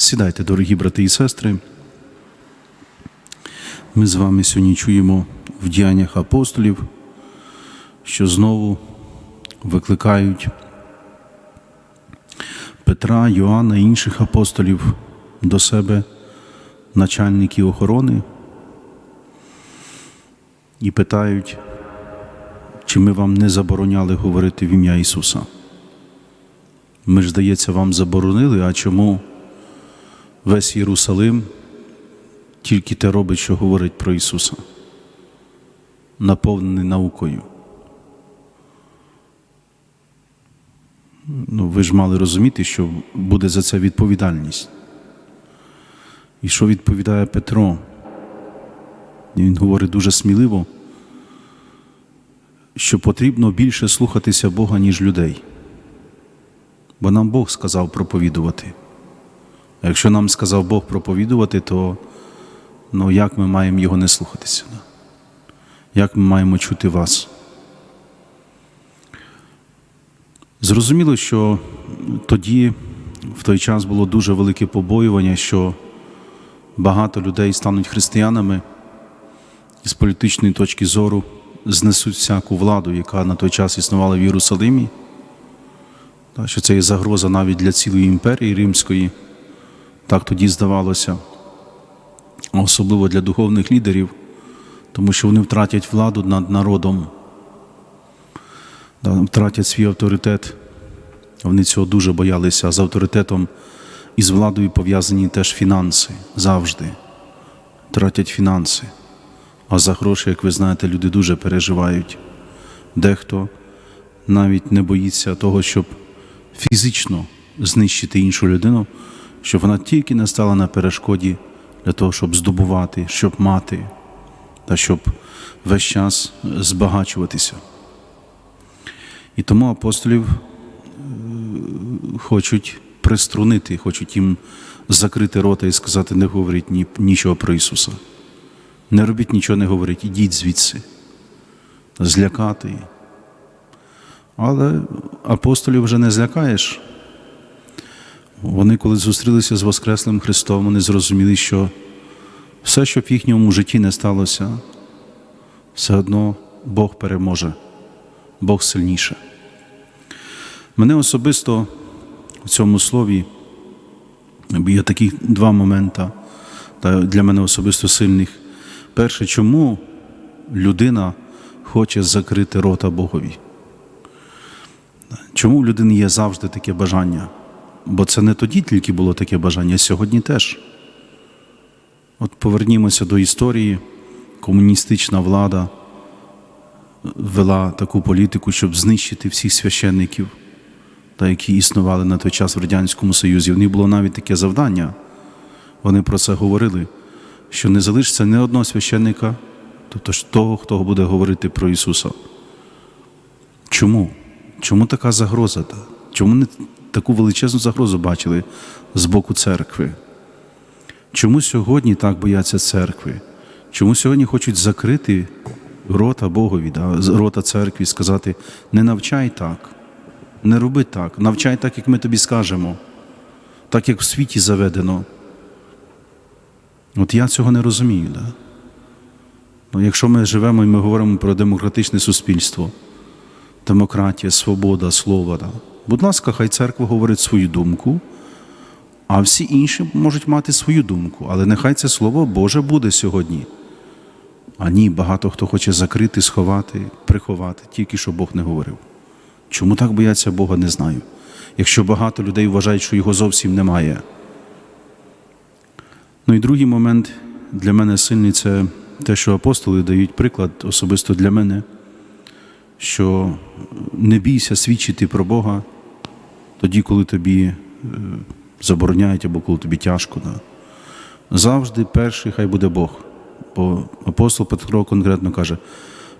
Сідайте, дорогі брати і сестри. Ми з вами сьогодні чуємо в діяннях апостолів, що знову викликають Петра, Йоанна і інших апостолів до себе, начальників охорони, і питають, чи ми вам не забороняли говорити в ім'я Ісуса. Ми ж, здається, вам заборонили, а чому весь Єрусалим тільки те робить, що говорить про Ісуса, наповнений наукою. Ну, ви ж мали розуміти, що буде за це відповідальність. І що відповідає Петро? Він говорить дуже сміливо, що потрібно більше слухатися Бога, ніж людей. Бо нам Бог сказав проповідувати. А якщо нам сказав Бог проповідувати, то ну, як ми маємо його не слухатися? Як ми маємо чути вас? Зрозуміло, що тоді, в той час, було дуже велике побоювання, що багато людей стануть християнами і з політичної точки зору знесуть всяку владу, яка на той час існувала в Єрусалимі, що це є загроза навіть для цілої імперії римської, так тоді здавалося, особливо для духовних лідерів, тому що вони втратять владу над народом, втратять свій авторитет. Вони цього дуже боялися, з авторитетом і з владою пов'язані теж фінанси завжди. Тратять фінанси. А за гроші, як ви знаєте, люди дуже переживають. Дехто навіть не боїться того, щоб фізично знищити іншу людину, щоб вона тільки не стала на перешкоді для того, щоб здобувати, щоб мати, та щоб весь час збагачуватися. І тому апостолів е, хочуть приструнити, хочуть їм закрити рота і сказати, не говоріть ні, нічого про Ісуса. Не робіть нічого, не говоріть, ідіть звідси, злякати. Але апостолів вже не злякаєш. Вони, коли зустрілися з Воскреслим Христом, вони зрозуміли, що все, що в їхньому житті не сталося, все одно Бог переможе, Бог сильніше. Мене особисто в цьому слові є такі два моменти для мене особисто сильних. Перше, чому людина хоче закрити рота Богові? Чому в людини є завжди таке бажання? Бо це не тоді тільки було таке бажання, а сьогодні теж. От повернімося до історії. Комуністична влада вела таку політику, щоб знищити всіх священників, та які існували на той час в Радянському Союзі. У них було навіть таке завдання. Вони про це говорили, що не залишиться ні одного священника, тобто ж того, хто буде говорити про Ісуса. Чому? Чому така загроза? Чому не таку величезну загрозу бачили з боку церкви? Чому сьогодні так бояться церкви? Чому сьогодні хочуть закрити рота Богові, да, рота церкві, сказати: не навчай так, не роби так, навчай так, як ми тобі скажемо, так як в світі заведено. От я цього не розумію. Да? Ну, якщо ми живемо і ми говоримо про демократичне суспільство, демократія, свобода, слова, да? Будь ласка, хай церква говорить свою думку, а всі інші можуть мати свою думку, але нехай це слово Боже буде сьогодні. А ні, багато хто хоче закрити, сховати, приховати, тільки що Бог не говорив. Чому так бояться Бога, не знаю. Якщо багато людей вважають, що його зовсім немає. Ну і другий момент для мене сильний це те, що апостоли дають приклад особисто для мене, що не бійся свідчити про Бога тоді, коли тобі е, забороняють або коли тобі тяжко. Да. Завжди перший хай буде Бог. Бо апостол Петро конкретно каже: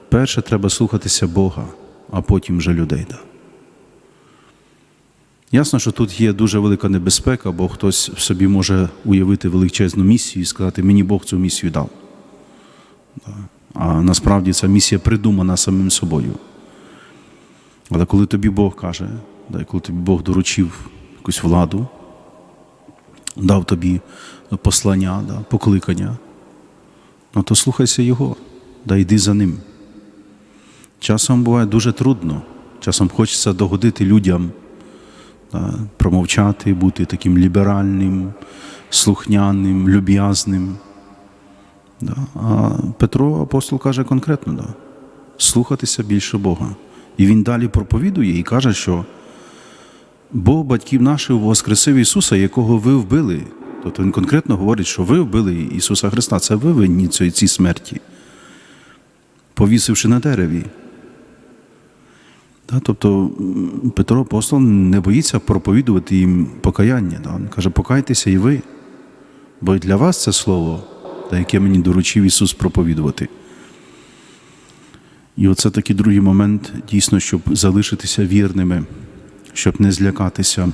перше треба слухатися Бога, а потім вже людей. Да. Ясно, що тут є дуже велика небезпека, бо хтось в собі може уявити величезну місію і сказати, мені Бог цю місію дав. А насправді ця місія придумана самим собою. Але коли тобі Бог каже, коли тобі Бог доручив якусь владу, дав тобі послання, да, покликання, ну то слухайся Його, да йди за ним. Часом буває дуже трудно, часом хочеться догодити людям, да, промовчати, бути таким ліберальним, слухняним, люб'язним. Да. А Петро апостол каже конкретно, да, слухатися більше Бога. І він далі проповідує і каже, що Бог батьків наших воскресив Ісуса, якого ви вбили. Тобто Він конкретно говорить, що ви вбили Ісуса Христа. Це ви винні цій смерті, повісивши на дереві. Тобто Петро апостол не боїться проповідувати їм покаяння. Він каже, покайтеся і ви, бо для вас це слово, яке мені доручив Ісус проповідувати. І оце такий другий момент, дійсно, щоб залишитися вірними, щоб не злякатися.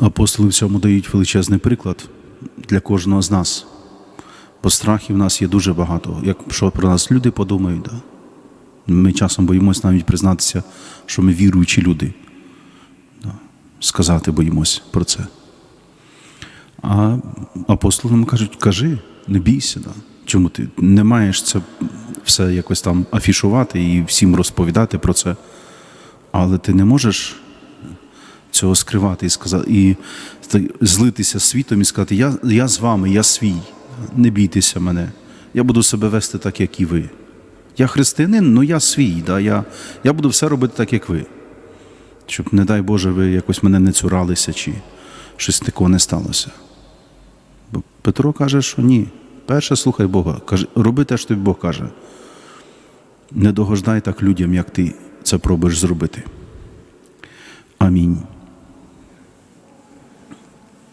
Апостоли в цьому дають величезний приклад для кожного з нас. Бо страхів в нас є дуже багато. Якщо про нас люди подумають, да? ми часом боїмось навіть признатися, що ми віруючі люди. Да? Сказати боїмось про це. А апостолам кажуть, кажи, не бійся. Да? Чому ти не маєш це все якось там афішувати і всім розповідати про це, але ти не можеш цього скривати і сказати, і злитися світом і сказати, я, я з вами, я свій, не бійтеся мене, я буду себе вести так, як і ви. Я християнин, але я свій, да? я, я буду все робити так, як ви. Щоб, не дай Боже, ви якось мене не цуралися чи щось такого не сталося. Бо Петро каже, що ні. Перше слухай Бога. кажи, роби те, що тобі Бог каже. Не догождай так людям, як ти це пробуєш зробити. Амінь.